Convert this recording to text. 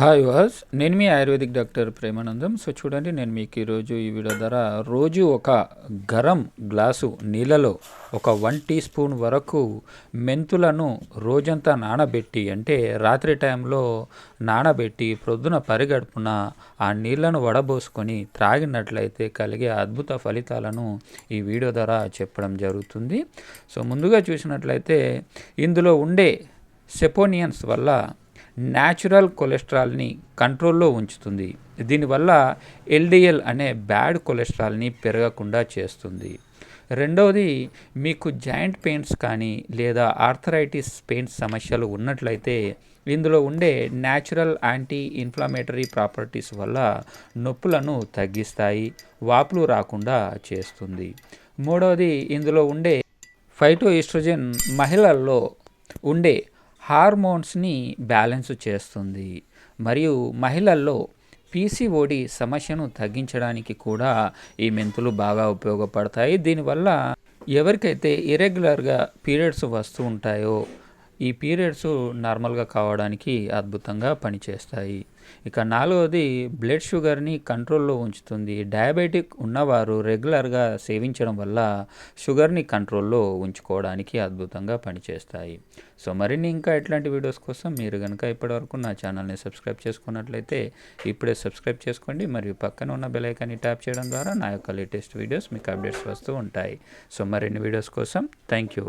Hi వాస్ నేను మీ ఆయుర్వేదిక్ డాక్టర్ ప్రేమానందం. సో చూడండి నేను మీకు ఈరోజు ఈ వీడియో ద్వారా రోజు ఒక గరం గ్లాసు నీళ్ళలో ఒక వన్ టీ స్పూన్ వరకు మెంతులను రోజంతా నానబెట్టి అంటే రాత్రి టైంలో నానబెట్టి ప్రొద్దున పరిగడుపున ఆ నీళ్ళను వడబోసుకొని త్రాగినట్లయితే కలిగే అద్భుత ఫలితాలను ఈ వీడియో ద్వారా చెప్పడం జరుగుతుంది. సో ముందుగా చూసినట్లయితే ఇందులో ఉండే సెపోనియన్స్ వల్ల న్యాచురల్ కొలెస్ట్రాల్ని కంట్రోల్లో ఉంచుతుంది. దీనివల్ల ఎల్డిఎల్ అనే బ్యాడ్ కొలెస్ట్రాల్ని పెరగకుండా చేస్తుంది. రెండవది మీకు జాయింట్ పెయిన్స్ కానీ లేదా ఆర్థరైటిస్ పెయిన్స్ సమస్యలు ఉన్నట్లయితే ఇందులో ఉండే న్యాచురల్ యాంటీ ఇన్ఫ్లమేటరీ ప్రాపర్టీస్ వల్ల నొప్పులను తగ్గిస్తాయి వాపులు రాకుండా చేస్తుంది. మూడవది ఇందులో ఉండే ఫైటో ఈస్ట్రోజన్ మహిళల్లో ఉండే హార్మోన్స్ని బ్యాలెన్స్ చేస్తుంది. మరియు మహిళల్లో పీసీఓడి సమస్యను తగ్గించడానికి కూడా ఈ మెంతులు బాగా ఉపయోగపడతాయి. దీనివల్ల ఎవరికైతే ఇరెగ్యులర్గా పీరియడ్స్ వస్తూ ఉంటాయో ఈ పీరియడ్స్ నార్మల్గా కావడానికి అద్భుతంగా పనిచేస్తాయి. ఇక నాలుగవది బ్లడ్ షుగర్ని కంట్రోల్లో ఉంచుతుంది. డయాబెటిక్ ఉన్నవారు రెగ్యులర్గా సేవించడం వల్ల షుగర్ని కంట్రోల్లో ఉంచుకోవడానికి అద్భుతంగా పనిచేస్తాయి. సో మరిన్ని ఇంకా ఇట్లాంటి వీడియోస్ కోసం మీరు కనుక ఇప్పటివరకు నా ఛానల్ని సబ్స్క్రైబ్ చేసుకున్నట్లయితే ఇప్పుడే సబ్స్క్రైబ్ చేసుకోండి. మరియు పక్కన ఉన్న బెలైకాన్ని ట్యాప్ చేయడం ద్వారా నా యొక్క లేటెస్ట్ వీడియోస్ మీకు అప్డేట్స్ వస్తూ ఉంటాయి. సో మరిన్ని వీడియోస్ కోసం థ్యాంక్ యూ